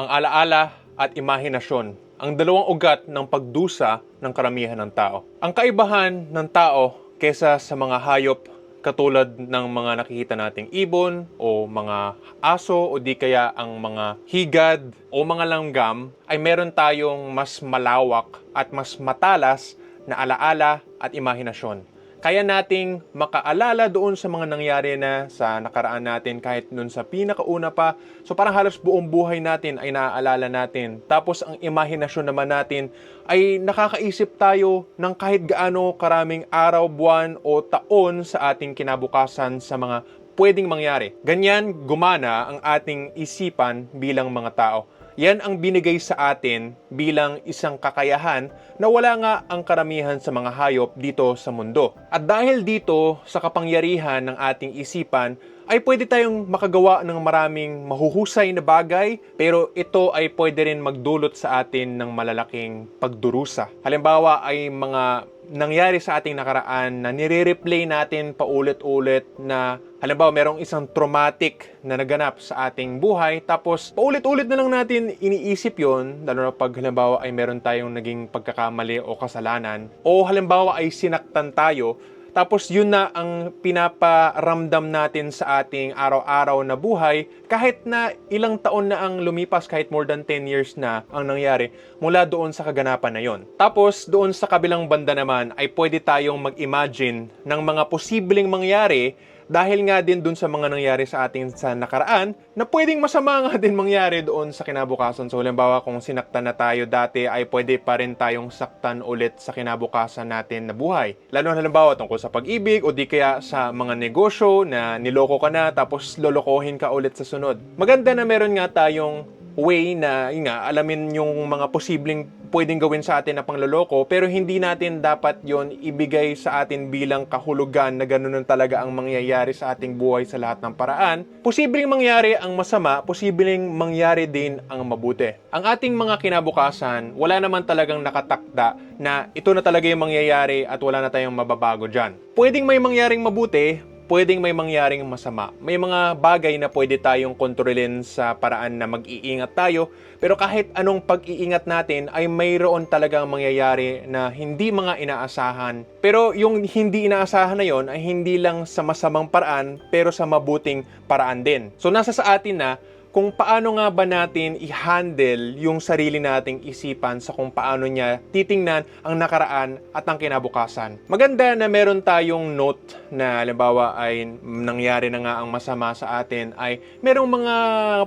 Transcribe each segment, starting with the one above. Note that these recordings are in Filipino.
ang alaala at imahinasyon, ang dalawang ugat ng pagdusa ng karamihan ng tao. Ang kaibahan ng tao kesa sa mga hayop katulad ng mga nakikita nating ibon o mga aso o di kaya ang mga higad o mga langgam ay meron tayong mas malawak at mas matalas na alaala at imahinasyon kaya nating makaalala doon sa mga nangyari na sa nakaraan natin kahit noon sa pinakauna pa. So parang halos buong buhay natin ay naaalala natin. Tapos ang imahinasyon naman natin ay nakakaisip tayo ng kahit gaano karaming araw, buwan o taon sa ating kinabukasan sa mga pwedeng mangyari. Ganyan gumana ang ating isipan bilang mga tao. Yan ang binigay sa atin bilang isang kakayahan na wala nga ang karamihan sa mga hayop dito sa mundo. At dahil dito sa kapangyarihan ng ating isipan, ay pwede tayong makagawa ng maraming mahuhusay na bagay, pero ito ay pwede rin magdulot sa atin ng malalaking pagdurusa. Halimbawa ay mga nangyari sa ating nakaraan na nire-replay natin paulit-ulit na halimbawa merong isang traumatic na naganap sa ating buhay tapos paulit-ulit na lang natin iniisip yon lalo na pag halimbawa ay meron tayong naging pagkakamali o kasalanan o halimbawa ay sinaktan tayo tapos yun na ang pinaparamdam natin sa ating araw-araw na buhay kahit na ilang taon na ang lumipas kahit more than 10 years na ang nangyari mula doon sa kaganapan na yon. Tapos doon sa kabilang banda naman ay pwede tayong mag-imagine ng mga posibleng mangyari dahil nga din dun sa mga nangyari sa atin sa nakaraan na pwedeng masama nga din mangyari doon sa kinabukasan. So halimbawa kung sinaktan na tayo dati ay pwede pa rin tayong saktan ulit sa kinabukasan natin na buhay. Lalo na halimbawa tungkol sa pag-ibig o di kaya sa mga negosyo na niloko ka na tapos lolokohin ka ulit sa sunod. Maganda na meron nga tayong way na yun nga, alamin yung mga posibleng pwedeng gawin sa atin na pangloloko pero hindi natin dapat yon ibigay sa atin bilang kahulugan na ganun talaga ang mangyayari sa ating buhay sa lahat ng paraan. Posibleng mangyari ang masama, posibleng mangyari din ang mabuti. Ang ating mga kinabukasan, wala naman talagang nakatakda na ito na talaga yung mangyayari at wala na tayong mababago dyan. Pwedeng may mangyaring mabuti, pwedeng may mangyaring masama. May mga bagay na pwede tayong kontrolin sa paraan na mag-iingat tayo, pero kahit anong pag-iingat natin ay mayroon talagang mangyayari na hindi mga inaasahan. Pero yung hindi inaasahan na yon ay hindi lang sa masamang paraan, pero sa mabuting paraan din. So nasa sa atin na kung paano nga ba natin i-handle yung sarili nating isipan sa kung paano niya titingnan ang nakaraan at ang kinabukasan. Maganda na meron tayong note na halimbawa ay nangyari na nga ang masama sa atin ay merong mga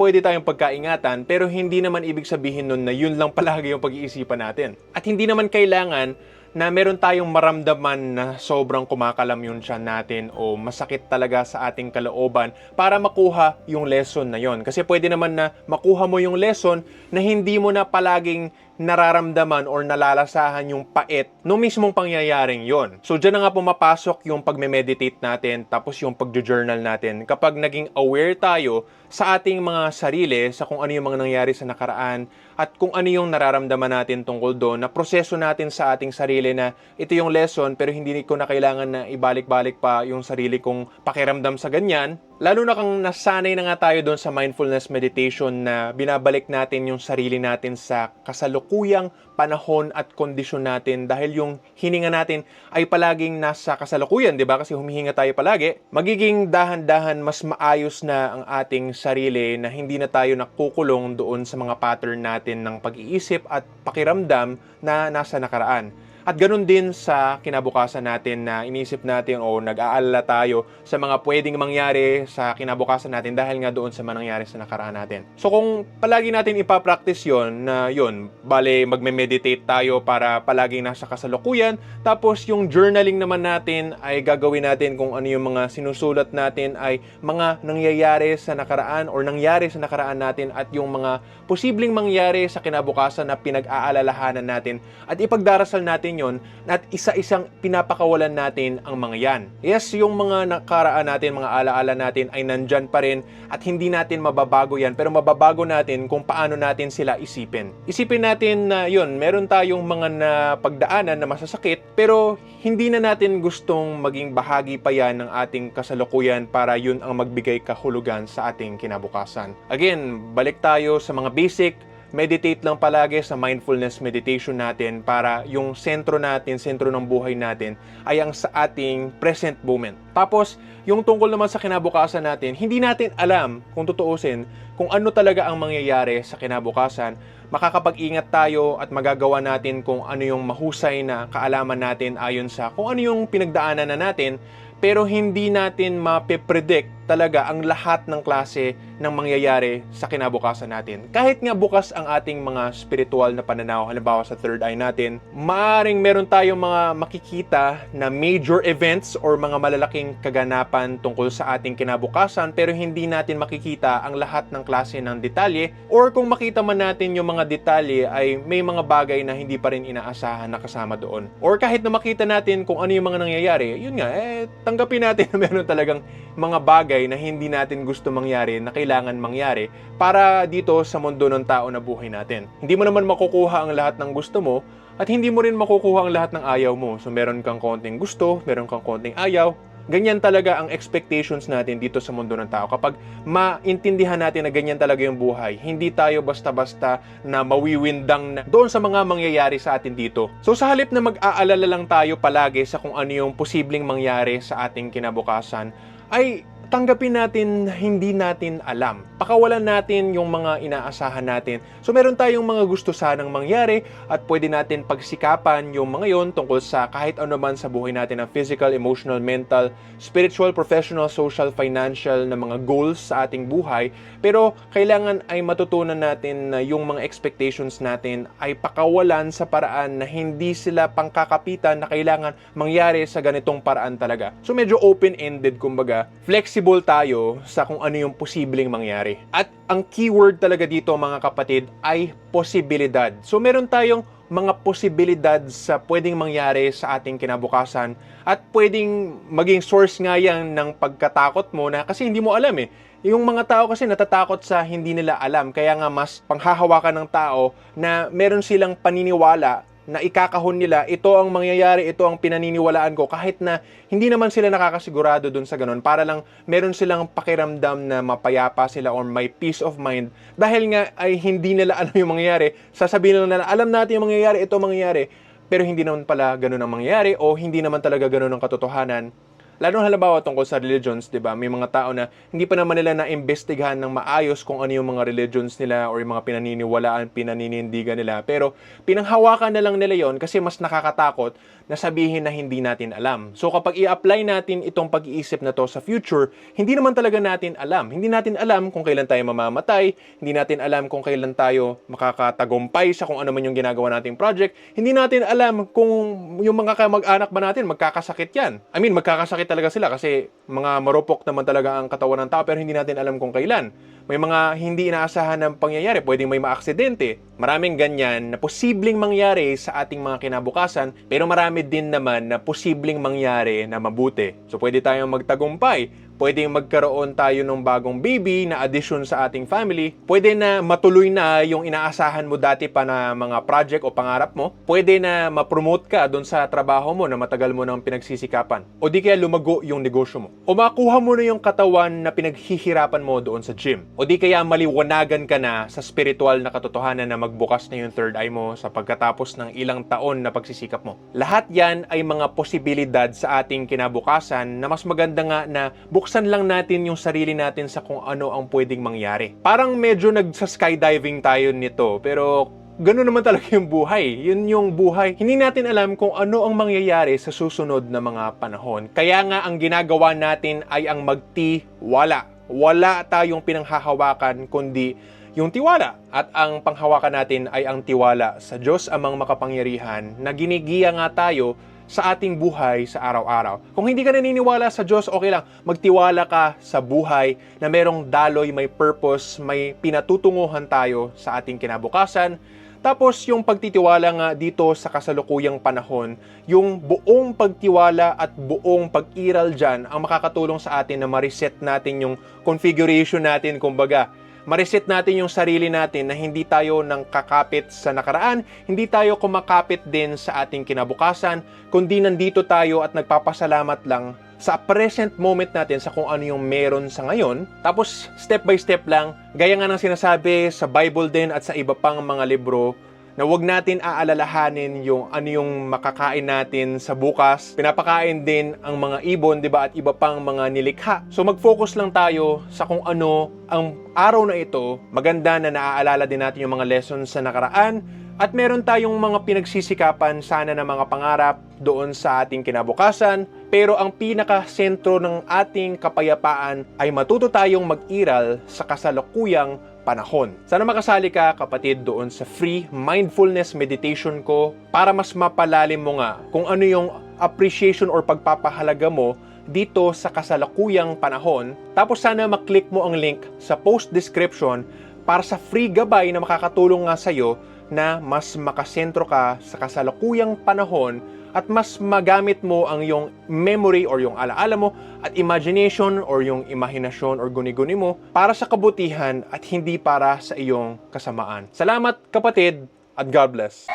pwede tayong pagkaingatan pero hindi naman ibig sabihin nun na yun lang palagi yung pag-iisipan natin. At hindi naman kailangan na meron tayong maramdaman na sobrang kumakalam yung tiyan natin o masakit talaga sa ating kalooban para makuha yung lesson na yon. Kasi pwede naman na makuha mo yung lesson na hindi mo na palaging nararamdaman or nalalasahan yung pait no mismong pangyayaring yon. So dyan na nga pumapasok yung pagme-meditate natin tapos yung pagjo-journal natin. Kapag naging aware tayo sa ating mga sarili, sa kung ano yung mga nangyari sa nakaraan at kung ano yung nararamdaman natin tungkol doon, na proseso natin sa ating sarili na ito yung lesson pero hindi ko na kailangan na ibalik-balik pa yung sarili kong pakiramdam sa ganyan. Lalo na kung nasanay na nga tayo doon sa mindfulness meditation na binabalik natin yung sarili natin sa kasalukuyang panahon at kondisyon natin dahil yung hininga natin ay palaging nasa kasalukuyan, di ba? Kasi humihinga tayo palagi. Magiging dahan-dahan mas maayos na ang ating sarili na hindi na tayo nakukulong doon sa mga pattern natin ng pag-iisip at pakiramdam na nasa nakaraan. At ganun din sa kinabukasan natin na inisip natin o nag-aalala tayo sa mga pwedeng mangyari sa kinabukasan natin dahil nga doon sa mga nangyari sa nakaraan natin. So kung palagi natin ipapractice yon na yon, bale magme-meditate tayo para palaging nasa kasalukuyan, tapos yung journaling naman natin ay gagawin natin kung ano yung mga sinusulat natin ay mga nangyayari sa nakaraan or nangyari sa nakaraan natin at yung mga posibleng mangyari sa kinabukasan na pinag-aalalahanan natin at ipagdarasal natin natin yon at isa-isang pinapakawalan natin ang mga yan. Yes, yung mga nakaraan natin, mga alaala natin ay nandyan pa rin at hindi natin mababago yan pero mababago natin kung paano natin sila isipin. Isipin natin na yun, meron tayong mga napagdaanan na masasakit pero hindi na natin gustong maging bahagi pa yan ng ating kasalukuyan para yun ang magbigay kahulugan sa ating kinabukasan. Again, balik tayo sa mga basic, meditate lang palagi sa mindfulness meditation natin para yung sentro natin, sentro ng buhay natin ay ang sa ating present moment. Tapos, yung tungkol naman sa kinabukasan natin, hindi natin alam kung tutuusin kung ano talaga ang mangyayari sa kinabukasan. Makakapag-ingat tayo at magagawa natin kung ano yung mahusay na kaalaman natin ayon sa kung ano yung pinagdaanan na natin pero hindi natin mapipredict talaga ang lahat ng klase ng mangyayari sa kinabukasan natin. Kahit nga bukas ang ating mga spiritual na pananaw, halimbawa sa third eye natin, maaring meron tayong mga makikita na major events or mga malalaking kaganapan tungkol sa ating kinabukasan pero hindi natin makikita ang lahat ng klase ng detalye or kung makita man natin yung mga detalye ay may mga bagay na hindi pa rin inaasahan na kasama doon. Or kahit na makita natin kung ano yung mga nangyayari, yun nga, eh, tanggapin natin na meron talagang mga bagay na hindi natin gusto mangyari na kailangan mangyari para dito sa mundo ng tao na buhay natin. Hindi mo naman makukuha ang lahat ng gusto mo at hindi mo rin makukuha ang lahat ng ayaw mo. So meron kang konting gusto, meron kang konting ayaw, Ganyan talaga ang expectations natin dito sa mundo ng tao. Kapag maintindihan natin na ganyan talaga yung buhay, hindi tayo basta-basta na mawiwindang na doon sa mga mangyayari sa atin dito. So sa halip na mag-aalala lang tayo palagi sa kung ano yung posibleng mangyari sa ating kinabukasan, ay tanggapin natin na hindi natin alam. Pakawalan natin yung mga inaasahan natin. So meron tayong mga gusto sanang mangyari at pwede natin pagsikapan yung mga yon tungkol sa kahit ano man sa buhay natin ng physical, emotional, mental, spiritual, professional, social, financial na mga goals sa ating buhay. Pero kailangan ay matutunan natin na yung mga expectations natin ay pakawalan sa paraan na hindi sila pangkakapitan na kailangan mangyari sa ganitong paraan talaga. So medyo open-ended kumbaga, flexible tayo sa kung ano yung posibleng mangyari. At ang keyword talaga dito mga kapatid ay posibilidad. So meron tayong mga posibilidad sa pwedeng mangyari sa ating kinabukasan at pwedeng maging source nga yan ng pagkatakot mo na kasi hindi mo alam eh. Yung mga tao kasi natatakot sa hindi nila alam kaya nga mas panghahawakan ng tao na meron silang paniniwala na ikakahon nila, ito ang mangyayari, ito ang pinaniniwalaan ko, kahit na hindi naman sila nakakasigurado dun sa ganun, para lang meron silang pakiramdam na mapayapa sila or may peace of mind, dahil nga ay hindi nila alam yung mangyayari, sasabihin lang nila, alam natin yung mangyayari, ito ang mangyayari, pero hindi naman pala ganun ang mangyayari o hindi naman talaga ganun ang katotohanan. Lalo halimbawa tungkol sa religions, 'di ba? May mga tao na hindi pa naman nila na-imbestigahan ng maayos kung ano yung mga religions nila or yung mga pinaniniwalaan, pinaninindigan nila. Pero pinanghawakan na lang nila 'yon kasi mas nakakatakot na sabihin na hindi natin alam. So kapag i-apply natin itong pag-iisip na to sa future, hindi naman talaga natin alam. Hindi natin alam kung kailan tayo mamamatay, hindi natin alam kung kailan tayo makakatagumpay sa kung ano man yung ginagawa nating project, hindi natin alam kung yung mga kamag-anak ba natin magkakasakit yan. I mean, magkakasakit talaga sila kasi mga marupok naman talaga ang katawan ng tao pero hindi natin alam kung kailan. May mga hindi inaasahan ng pangyayari, pwedeng may maaksidente. Maraming ganyan na posibleng mangyari sa ating mga kinabukasan, pero marami din naman na posibleng mangyari na mabuti. So pwede tayong magtagumpay, pwedeng magkaroon tayo ng bagong baby na addition sa ating family. Pwede na matuloy na yung inaasahan mo dati pa na mga project o pangarap mo. Pwede na ma-promote ka doon sa trabaho mo na matagal mo nang pinagsisikapan. O di kaya lumago yung negosyo mo. O makuha mo na yung katawan na pinaghihirapan mo doon sa gym. O di kaya maliwanagan ka na sa spiritual na katotohanan na magbukas na yung third eye mo sa pagkatapos ng ilang taon na pagsisikap mo. Lahat yan ay mga posibilidad sa ating kinabukasan na mas maganda nga na buksan lang natin yung sarili natin sa kung ano ang pwedeng mangyari. Parang medyo nagsa-skydiving tayo nito, pero Ganun naman talaga yung buhay. Yun yung buhay. Hindi natin alam kung ano ang mangyayari sa susunod na mga panahon. Kaya nga ang ginagawa natin ay ang magtiwala. Wala tayong pinanghahawakan kundi yung tiwala. At ang panghawakan natin ay ang tiwala sa Diyos amang makapangyarihan na ginigiya nga tayo sa ating buhay sa araw-araw. Kung hindi ka naniniwala sa Diyos, okay lang. Magtiwala ka sa buhay na merong daloy, may purpose, may pinatutunguhan tayo sa ating kinabukasan, Tapos yung pagtitiwala nga dito sa kasalukuyang panahon, yung buong pagtiwala at buong pag-iral dyan ang makakatulong sa atin na ma-reset natin yung configuration natin, kumbaga. Ma-reset natin yung sarili natin na hindi tayo nang kakapit sa nakaraan, hindi tayo kumakapit din sa ating kinabukasan, kundi nandito tayo at nagpapasalamat lang sa present moment natin sa kung ano yung meron sa ngayon. Tapos, step by step lang, gaya nga ng sinasabi sa Bible din at sa iba pang mga libro, na wag natin aalalahanin yung ano yung makakain natin sa bukas. Pinapakain din ang mga ibon, 'di ba, at iba pang mga nilikha. So mag-focus lang tayo sa kung ano ang araw na ito. Maganda na naaalala din natin yung mga lessons sa nakaraan at meron tayong mga pinagsisikapan sana na mga pangarap doon sa ating kinabukasan. Pero ang pinaka-sentro ng ating kapayapaan ay matuto tayong mag-iral sa kasalukuyang panahon. Sana makasali ka kapatid doon sa free mindfulness meditation ko para mas mapalalim mo nga kung ano yung appreciation or pagpapahalaga mo dito sa kasalukuyang panahon. Tapos sana maklik mo ang link sa post description para sa free gabay na makakatulong nga sa'yo na mas makasentro ka sa kasalukuyang panahon at mas magamit mo ang yung memory or yung alaala mo at imagination or yung imahinasyon or guni-guni mo para sa kabutihan at hindi para sa iyong kasamaan. Salamat kapatid at God bless.